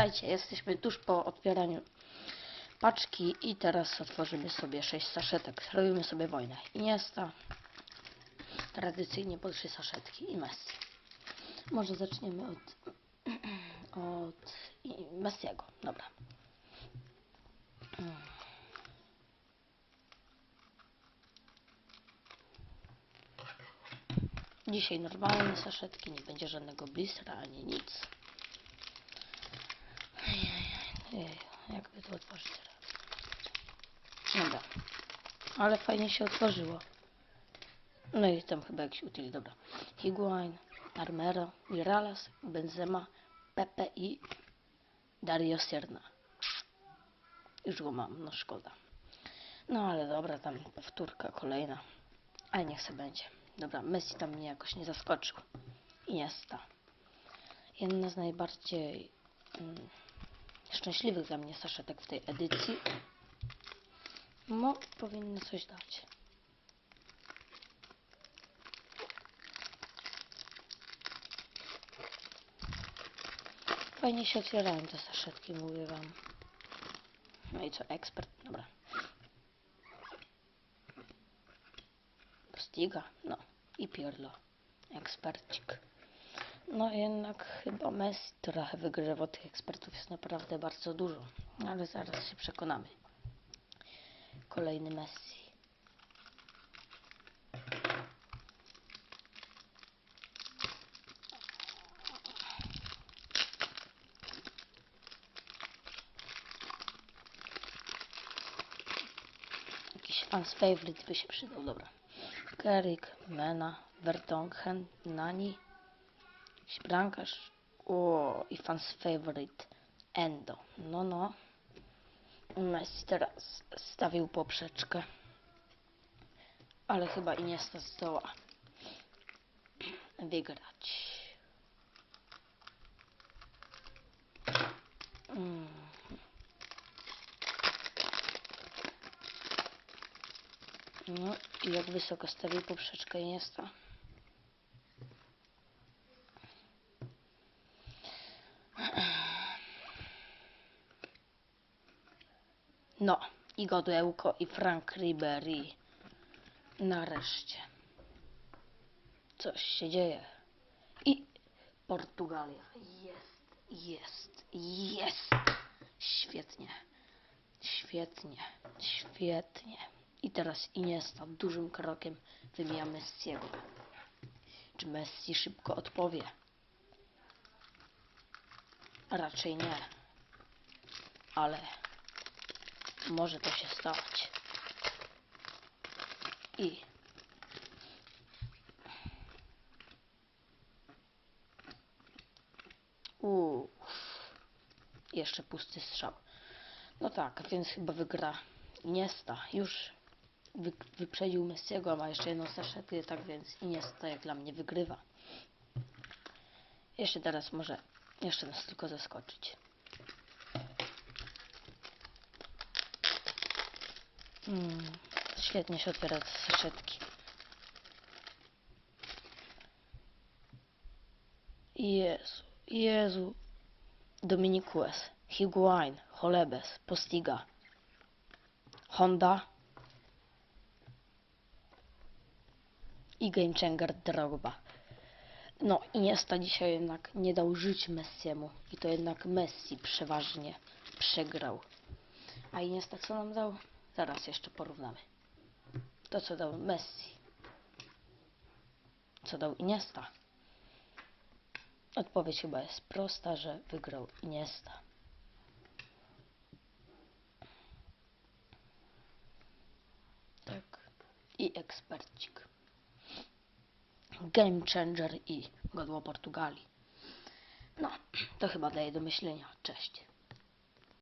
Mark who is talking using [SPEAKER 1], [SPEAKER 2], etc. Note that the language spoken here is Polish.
[SPEAKER 1] Słuchajcie, jesteśmy tuż po otwieraniu paczki i teraz otworzymy sobie 6 saszetek. Robimy sobie wojnę. Iniesta, tradycyjnie po 3 saszetki i Messi. Może zaczniemy od, od Messiego. Dobra. Dzisiaj normalne saszetki, nie będzie żadnego blistra ani nic. Jakby to otworzyć teraz. Dobra. Ale fajnie się otworzyło. No i tam chyba jakiś util, dobra. Higuain, Armero, Mirales, Benzema, Pepe i Dario Sierna. Już go mam, no szkoda. No ale dobra, tam powtórka kolejna. Ale niech se będzie. Dobra, Messi tam mnie jakoś nie zaskoczył. Iniesta. Jedna z najbardziej mm, szczęśliwych dla mnie saszetek w tej edycji. No, powinny coś dać. Fajnie się otwierają te saszetki, mówię wam. No i co, ekspert? Dobra. Postiga? No. I Pirlo. Ekspercik. No jednak chyba Messi trochę wygrywa. Tych ekspertów jest naprawdę bardzo dużo. Ale zaraz się przekonamy. Kolejny Messi. Jakiś fans favorite by się przydał, dobra. Kerik, Mena, Vertonghen, Nani, jakiś. O, i fans favorite Endo. No, no. Messi teraz stawił poprzeczkę. Ale chyba Iniesta zdoła wygrać. Mm. No i jak wysoko stawił poprzeczkę Iniesta. No, i Godełko i Frank Ribery. Nareszcie. Coś się dzieje. I Portugalia. Jest, jest, jest. Świetnie. Świetnie, świetnie. I teraz Iniesta dużym krokiem wymija Messiego. Czy Messi szybko odpowie? Raczej nie. Ale może to się stać. I Uff. Jeszcze pusty strzał. No tak, więc chyba wygra Iniesta. Już wy, wyprzedził Messiego, a ma jeszcze jedną saszetkę, tak więc Iniesta jak dla mnie wygrywa. Jeszcze teraz może jeszcze nas tylko zaskoczyć. Mm, świetnie się otwiera te saszetki. Jezu, Jezu. Dominicues, Higuain, Holebes, Postiga, Honda i Game Changer Drogba. No, Iniesta dzisiaj jednak nie dał żyć Messiemu i to jednak Messi przeważnie przegrał. A Iniesta co nam dał? Zaraz jeszcze porównamy. To co dał Messi. Co dał Iniesta? Odpowiedź chyba jest prosta, że wygrał Iniesta. Tak. I ekspercik. Game Changer i godło Portugalii. No, to chyba daje do myślenia. Cześć.